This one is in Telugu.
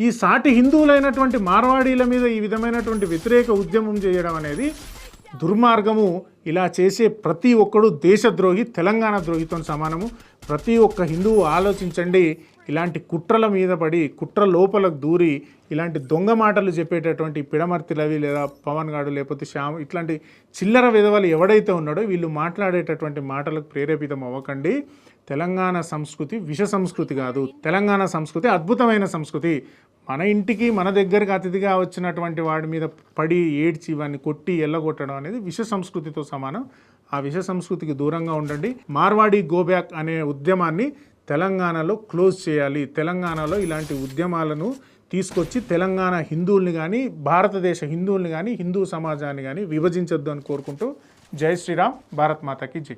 ఈ సాటి హిందువులైనటువంటి మార్వాడీల మీద ఈ విధమైనటువంటి వ్యతిరేక ఉద్యమం చేయడం అనేది దుర్మార్గము. ఇలా చేసే ప్రతి ఒక్కడు దేశద్రోహి తెలంగాణ ద్రోహితో సమానము. ప్రతి ఒక్క హిందువు ఆలోచించండి ఇలాంటి కుట్రల మీద పడి కుట్ర లోపలకు దూరి ఇలాంటి దొంగ మాటలు చెప్పేటటువంటి పిడమర్తి రవి లేదా పవన్ గాడు లేకపోతే శ్యామ్ ఇట్లాంటి చిల్లర విధవలు ఎవడైతే ఉన్నాడో వీళ్ళు మాట్లాడేటటువంటి మాటలకు ప్రేరేపితం అవ్వకండి. తెలంగాణ సంస్కృతి విష సంస్కృతి కాదు. తెలంగాణ సంస్కృతి అద్భుతమైన సంస్కృతి. మన ఇంటికి మన దగ్గరికి అతిథిగా వచ్చినటువంటి వాడి మీద పడి ఏడ్చి ఇవన్నీ కొట్టి ఎల్లగొట్టడం అనేది విష సంస్కృతితో సమానం. ఆ విష సంస్కృతికి దూరంగా ఉండండి. మార్వాడి గోబ్యాక్ అనే ఉద్యమాన్ని తెలంగాణలో క్లోజ్ చేయాలి. తెలంగాణలో ఇలాంటి ఉద్యమాలను తీసుకొచ్చి తెలంగాణ హిందువుల్ని కానీ భారతదేశ హిందువుల్ని కానీ హిందూ సమాజాన్ని కానీ విభజించొద్దు అని కోరుకుంటూ జై శ్రీరామ్. భారత్ మాతకి జై.